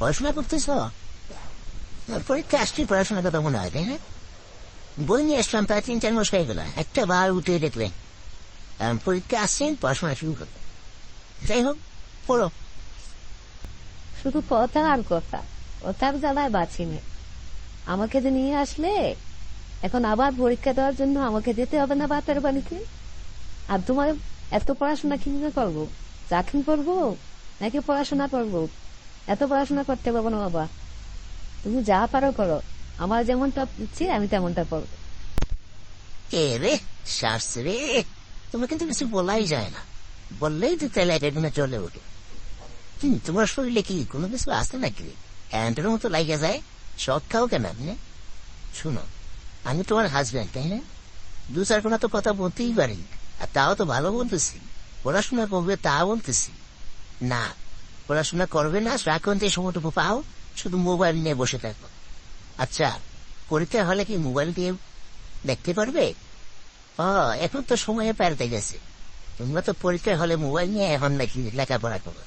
পড়াশোনা করতেছ? পরীক্ষা আসছি পড়াশোনা কথা মনে হয়, তাই না? বই নিয়ে আসলাম প্রায় তিন, চার মাস হয়ে গেল। একটা বার উঠে এখন পরীক্ষা আসছেন পড়াশোনা শুরু করতে যাই হোক, পড়ো। শুধু কথা আর কথা। কথার জ্বালায় বাঁচি না। আমাকে যে নিয়ে আসলে, এখন আবার পরীক্ষা দেওয়ার জন্য আমাকে যেতে হবে না বাপের বাড়িতে? আর তোমার এত পড়াশোনা কীভাবে করব? চাকরি করব, নাকি পড়াশোনা করব? এত পড়াশোনা করতে পারব না, বাবা। তুমি যা পারো করো। আমার যেমনটা ইচ্ছে আমি তেমনটা করব। এ রে শাস্ত্র রে। তোমার কিন্তু কিছু বলাই যায় না। বললেই তো তাহলে এটা চলে ওঠে। তোমার শরীরে কি কোনো কিছু আছে নাকি? অ্যান্টের মতো লাগে যায়? শখ খাও কেন আপনি? শুনো, আমি তোমার হাজব্যান্ড তাই না? দু চার কোনো তো কথা বলতেই পারি। আর তাও তো ভালো বলতেছি। পড়াশোনা করবে তা বলতেছি। না পড়াশোনা করবে না যে সময়টুকু পাও শুধু মোবাইল নিয়ে বসে থাকো। আচ্ছা পরীক্ষা হলে কি মোবাইল দিয়ে দেখতে পারবে? ও এখন তো সময়ে পাল্টে গেছে। তোমরা তো পরীক্ষা হলে মোবাইল নিয়ে এখন নাকি লেখাপড়া করো।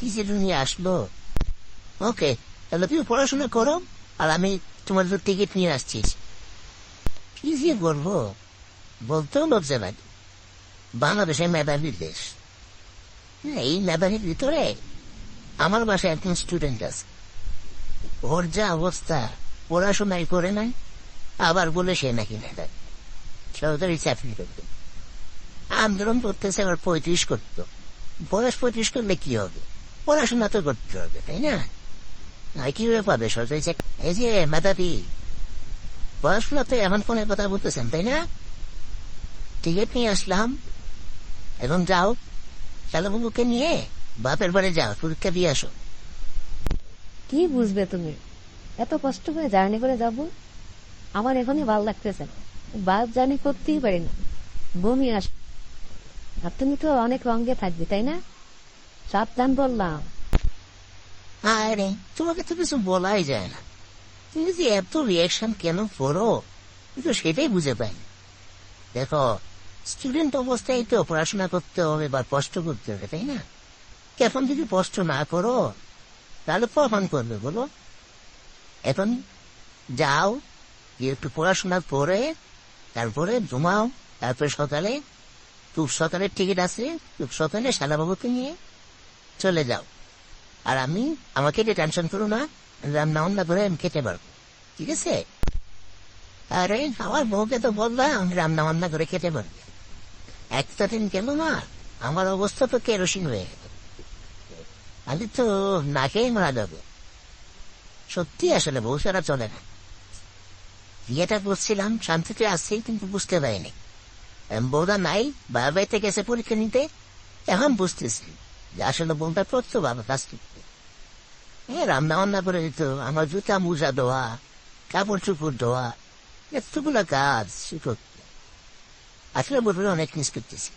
কি যে নিয়ে আসলো। ওকে তাহলে তুমি পড়াশোনা করো আর আমি জন্য টিকিট নিয়ে আসছি। কি যে করব? বলতেও লজ্জা লাগে। বাংলাদেশের মেধাবীর দেশ। হ্যাঁ, এই মেধাবীর ভিতরে আমার বাসায় একজন স্টুডেন্ট আছে। ওর যা অবস্থা, পড়াশোনাই করে নাই, আবার বলে সে নাকি সরকারি চাকরি করতো। আন্দোলন করতেছে, আবার পঁয়ত্রিশ করতো। বয়স পঁয়ত্রিশ করলে কি হবে? পড়াশোনা তো করতে হবে, তাই না? কীভাবে পাবে সরকারি চাকরি? এই যে মেধাবী পড়াশোনা তো এমন ফোনের কথা বলতেছেন, তাই না? টিকিট নিয়ে আসলাম এখন যাও শালাবাবুকে নিয়ে বাপের বাড়ি যাও পরীক্ষা দিয়ে আসো। কি বুঝবে তুমি? এত কষ্ট করে জার্নি করে যাব? আমার এখনই ভালো লাগতেছে না। বাস জার্নি করতেই পারি না। বমি আস আর তুমি তো অনেক রঙে থাকবে তাই না? সাবধান বললাম। আরে তোমাকে তো কিছু বলাই যায় না। তুমি যে এত রিয়াকশন কেন করো? তো সেটাই বুঝে পাই দেখো স্টুডেন্ট অবস্থায় তো পড়াশোনা করতে হবে বা কষ্ট করতে হবে তাই না? এখন যদি কষ্ট না করো, তাহলে কখন করবে, বলো। এখন যাও, একটু পড়াশোনা করে, তারপরে ঘুমাও, তারপরে সকালে তুপ সকালের টিকিট আছে তুপ সকালে শালাবাবুকে নিয়ে চলে যাও। আর আমি, আমাকে এটা টেনশন করো না, রান্না বান্না করে আমি খেতে পারব, ঠিক আছে? আরে, আমার বউকে তো বললাম, রান্না বান্না করে খেতে পারবে। একটা দিন গেল না, আমার অবস্থা তো কেরোসিন হয়ে আমি তো না খেয়ে মারা যাব। সত্যি আসলে বউ ছাড়া চলে না। বিয়েটা করছিলাম, শান্তিতে আসছি কিন্তু বুঝতে পারিনি। বউটা নাই বাবা বাড়িতে গেছে পরীক্ষা নিতে। এখন বুঝতেছি যে আসলে বউটা করতো বাবা কাজ করতে হ্যাঁ রান্না বান্না করে দিত, আমার জুতা মোজা দেওয়া কাপড় চুপড় দেওয়া এতগুলো কাজ সে করতো আসলে বলবে অনেক মিস করতেছি।